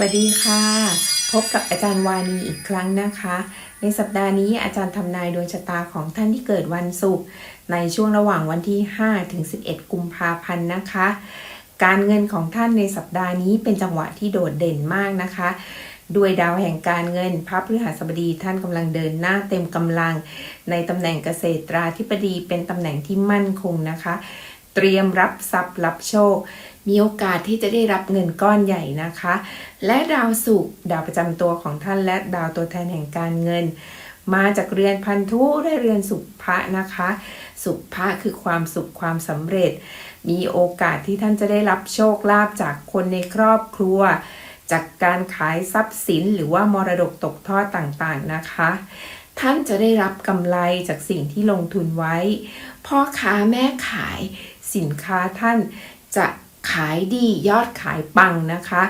วัสดีค่ะ พบกับอาจารย์วานีอีกครั้งนะคะ ในสัปดาห์นี้อาจารย์ทำนายดวงชะตาของท่านที่เกิดวันศุกร์ในช่วงระหว่างวันที่ 5 ถึง 11 กุมภาพันธ์นะคะ การเงินของท่านในสัปดาห์นี้เป็นจังหวะที่โดดเด่นมากนะคะด้วยดาวแห่งการเงินพระพฤหัสบดีท่านกำลังเดินหน้าเต็มกำลัง ในตำแหน่งเกษตราธิบดีเป็นตำแหน่งที่มั่นคงนะคะ เตรียมรับทรัพย์รับโชค มีโอกาสที่จะได้รับเงินก้อนใหญ่นะคะ และดาวศุกร์ดาวประจำตัวของท่านและดาวตัวแทนแห่งการเงิน มาจากเรือนพันธุและเรือนสุภะนะคะ สุภะคือความสุขความสำเร็จ มีโอกาสที่ท่านจะได้รับโชคลาภจากคนในครอบครัวจากการขายทรัพย์สินหรือว่ามรดกตกทอดต่างๆนะคะ ท่านจะได้รับกำไรจากสิ่งที่ลงทุนไว้ พ่อค้าแม่ขาย สินค้าท่านจะขายดียอดขายปังนะคะ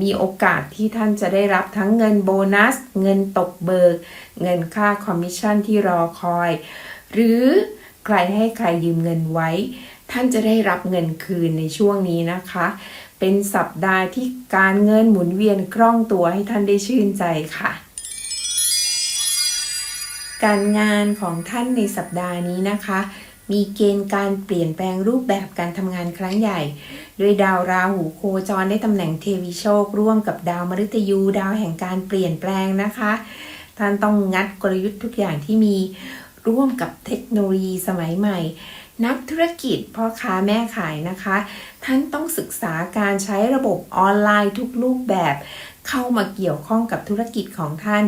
มีโอกาสที่ท่านจะได้รับทั้งเงินโบนัส เงินตกเบิก เงินค่าคอมมิชชั่นที่รอคอย หรือใครให้ใครยืมเงินไว้ ท่านจะได้รับเงินคืนในช่วงนี้นะคะ เป็นสัปดาห์ที่การเงินหมุนเวียนคล่องตัวให้ท่านได้ชื่นใจค่ะ การงานของท่านในสัปดาห์นี้นะคะ มีเกณฑ์การเปลี่ยนแปลงรูปแบบการทำงานครั้งใหญ่โดยดาวราหูโคจรได้ตำแหน่งเทวีโชค ร่วมกับดาวมฤตยู ดาวแห่งการเปลี่ยนแปลงนะคะ ท่านต้องงัดกลยุทธ์ทุกอย่างที่มีร่วมกับเทคโนโลยีสมัยใหม่ นักธุรกิจพ่อค้าแม่ขายนะคะ ท่านต้องศึกษาการใช้ระบบออนไลน์ทุกรูปแบบ เข้ามาเกี่ยวข้องกับธุรกิจของท่าน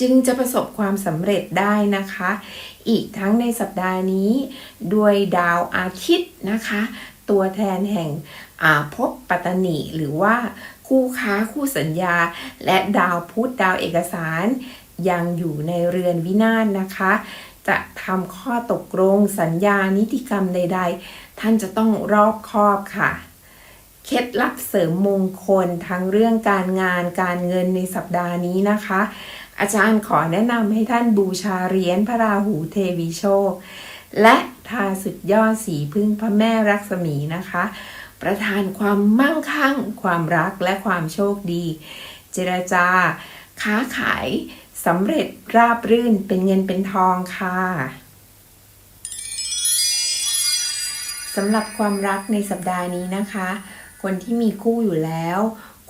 จึงจะประสบความสำเร็จได้นะคะ อีกทั้งในสัปดาห์นี้ ด้วยดาวอาทิตย์นะคะ ตัวแทนแห่งอาภพปัตตนีหรือว่าคู่ค้าคู่สัญญา และดาวพุธดาวเอกสาร ยังอยู่ในเรือนวินาศนะคะ จะทำข้อตกลงสัญญานิติกรรมใด ๆ ท่านจะต้องรอบคอบค่ะ เคล็ดลับเสริมมงคลทั้งเรื่องการงานการเงินในสัปดาห์นี้นะคะ อาจารย์ขอแนะนำให้ท่านบูชาเหรียญพระราหูเทวีโชค และทาสุดยอดสีพึ่งพระแม่รักษมีนะคะ ประทานความมั่งคั่ง ความรักและความโชคดี เจรจา ค้าขายสำเร็จราบรื่นเป็นเงินเป็นทองค่ะสำหรับความรักในสัปดาห์นี้นะคะ คนที่มีคู่อยู่แล้ว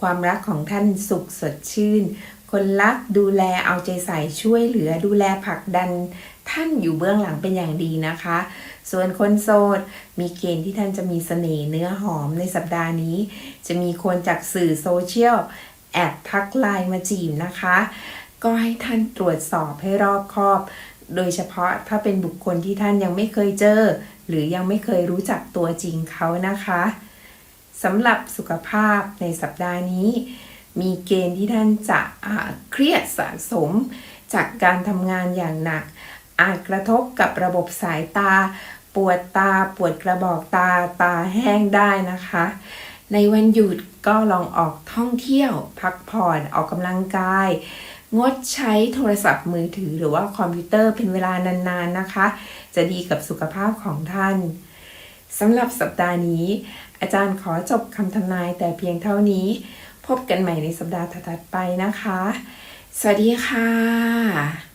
ความรักของท่านสุขสดชื่น คนรักดูแลเอาใจใส่ช่วยเหลือดูแลผลักดันท่านอยู่เบื้องหลังเป็นอย่างดีนะคะ ส่วนคนโสด มีเกณฑ์ที่ท่านจะมีเสน่ห์เนื้อหอมในสัปดาห์นี้ จะมีคนจากสื่อโซเชียลแอบทักไลน์มาจีบนะคะ ก็ให้ท่านตรวจสอบให้รอบคอบ โดยเฉพาะถ้าเป็นบุคคลที่ท่านยังไม่เคยเจอ หรือยังไม่เคยรู้จักตัวจริงเขานะคะ สำหรับสุขภาพในสัปดาห์นี้ มีเกณฑ์ที่ท่านจะเครียดสะสมจากการทำงานอย่างหนัก อาจกระทบกับระบบสายตา ปวดตาปวดกระบอกตาตาแห้งได้นะคะ ในวันหยุดก็ลองออกท่องเที่ยว พักผ่อนออกกำลังกาย งดใช้โทรศัพท์มือถือหรือว่าคอมพิวเตอร์เป็นเวลานานๆนะคะ จะดีกับสุขภาพของท่าน สำหรับสัปดาห์นี้ อาจารย์ขอจบคำทำนายแต่เพียงเท่านี้ พบกันใหม่ในสัปดาห์ถัดไปนะคะ สวัสดีค่ะ